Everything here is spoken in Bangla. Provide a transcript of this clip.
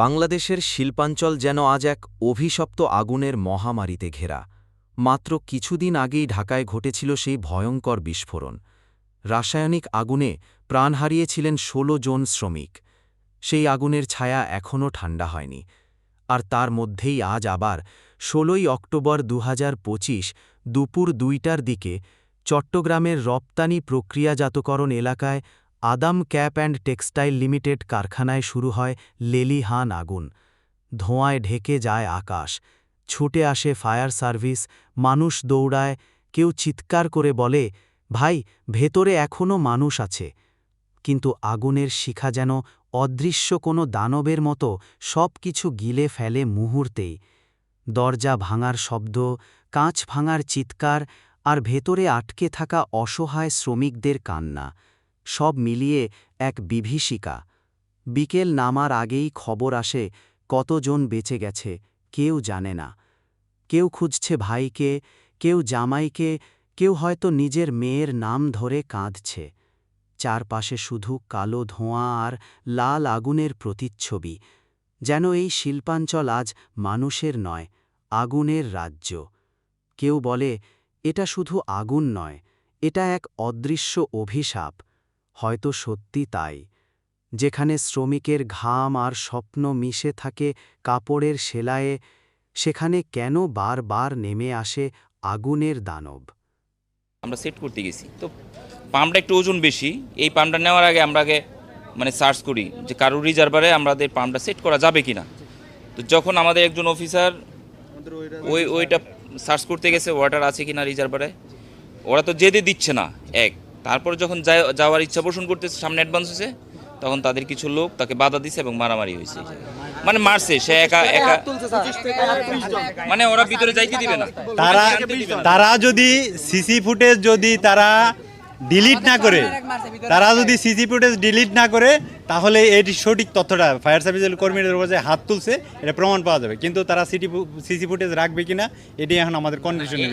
বাংলাদেশের শিল্পাঞ্চল যেন আজ এক অভিশপ্ত আগুনের মহামারীতে ঘেরা। মাত্র কিছুদিন আগেই ঢাকায় ঘটেছিল সেই ভয়ঙ্কর বিস্ফোরণ। রাসায়নিক আগুনে প্রাণ হারিয়েছিলেন ১৬ জন শ্রমিক। সেই আগুনের ছায়া এখনও ঠান্ডা হয়নি। আর তার মধ্যেই আজ আবার ১৬ই অক্টোবর দু হাজার পঁচিশ দুপুর দুইটার দিকে চট্টগ্রামের রপ্তানি প্রক্রিয়াজাতকরণ এলাকায় Adam Cap and Textile Limited কারখানায় শুরু হয় লেলিহান আগুন। ধোঁয়ায় ঢেকে যায় আকাশ। ছুটে আসে ফায়ার সার্ভিস, মানুষ দৌড়ায়, কেউ চিৎকার করে বলে, ভাই, ভেতরে এখনও মানুষ আছে। কিন্তু আগুনের শিখা যেন অদৃশ্য কোনো দানবের মতো সব কিছু গিলে ফেলে মুহূর্তেই। দরজা ভাঙার শব্দ, কাঁচ ভাঙার চিৎকার আর ভেতরে আটকে থাকা অসহায় শ্রমিকদের কান্না। সব মিলিয়ে এক বিভীষিকা। বিকেল নামার আগেই খবর আসে, কতজন বেঁচে গেছে, কেউ জানে না। কেউ খুঁজছে ভাইকে, কেউ জামাইকে, কেউ হয়তো নিজের মেয়ের নাম ধরে কাঁদছে। চারপাশে শুধু কালো ধোঁয়া আর লাল আগুনের প্রতিচ্ছবি। যেন এই শিল্পাঞ্চল আজ মানুষের নয়, আগুনের রাজ্য। কেউ বলে, এটা শুধু আগুন নয়, এটা এক অদৃশ্য অভিশাপ। হয়তো সত্যি তাই যেখানে শ্রমিকের ঘাম আর স্বপ্ন মিশে থাকে কাপড়ের সেলায়ে সেখানে কেন বারবার নেমে আসে আগুনের দানব? আমরা সেট করতে গেছি। তো পাম্পটা একটু ওজন বেশি এই পাম্পটা নেওয়ার আগে আমরা আগে মানে সার্চ করি যে কারোর রিজার্ভারে আমাদের পাম্পটা সেট করা যাবে কিনা। তো যখন আমাদের একজন অফিসার ওই ওইটা সার্চ করতে গেছে ওয়াটার আছে কিনা রিজার্ভারে ওরা তো যেতে দিচ্ছে না এক। তারপর যখন যাওয়ার ইচ্ছা পোষণ করতেছে সামনে অ্যাডভান্স হয়েছে তখন তাদের কিছু লোক তাকে বাধা দিছে এবং মারামারি হয়েছে। মানে মারছে সে একা একা মানে ওরা ভিতরে যাইতে দিবে না। তারা। তারা যদি সিসি ফুটেজ যদি তারা ডিলিট না করে তারা যদি সিসি ফুটেজ ডিলিট না করে তাহলে এটি সঠিক তথ্যটা ফায়ার সার্ভিসের কর্মীদের উপর যে হাত তুলছে এটা প্রমাণ পাওয়া যাবে। কিন্তু তারা সিটি সিসি ফুটেজ রাখবে কিনা এটি এখন আমাদের কন্ডিশনের